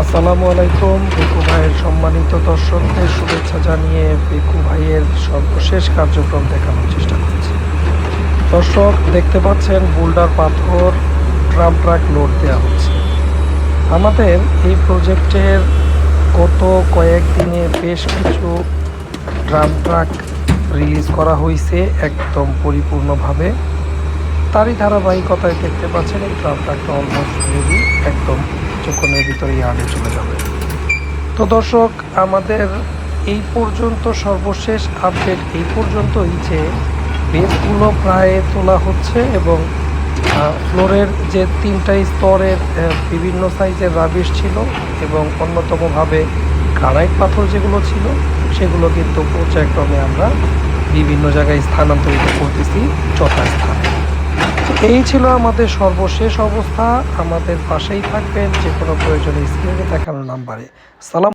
আসসালামু আলাইকুম। বেকু ভাইয়ের সম্মানিত দর্শকদের শুভেচ্ছা জানিয়ে বেকু ভাইয়ের সর্বশেষ কার্যক্রম দেখানোর চেষ্টা করছি। দর্শক, দেখতে পাচ্ছেন বোল্ডার পাথর, ট্রাম ট্রাক লোড দেওয়া হচ্ছে। আমাদের এই প্রজেক্টের গত কয়েকদিনে বেশ কিছু ড্রাম ট্রাক রিলিজ করা হয়েছে একদম পরিপূর্ণভাবে। তারই ধারাবাহিকতায় দেখতে পাচ্ছেন এই ট্রাম ট্রাকটা অলমোস্ট রেডি একদম ভিতরে ইয়ার্ডে চলে যাবে। তো দর্শক, আমাদের এই পর্যন্ত সর্বশেষ আপডেট এই পর্যন্তই যে বেসগুলো প্রায় তোলা হচ্ছে এবং ফ্লোরের যে তিনটা স্তরের বিভিন্ন সাইজের রাবিশ ছিল এবং অন্যতমভাবে গ্রানাইট পাথর যেগুলো ছিল, সেগুলো কিন্তু পর্যায়ক্রমে আমরা বিভিন্ন জায়গায় স্থানান্তরিত করতেছি, যথাস্থানে। এই ছিল আমাদের সর্বশেষ অবস্থা। আমাদের পাশেই থাকবেন যে কোনো প্রয়োজনে স্ক্রিনে দেখানো নাম্বারে সালাম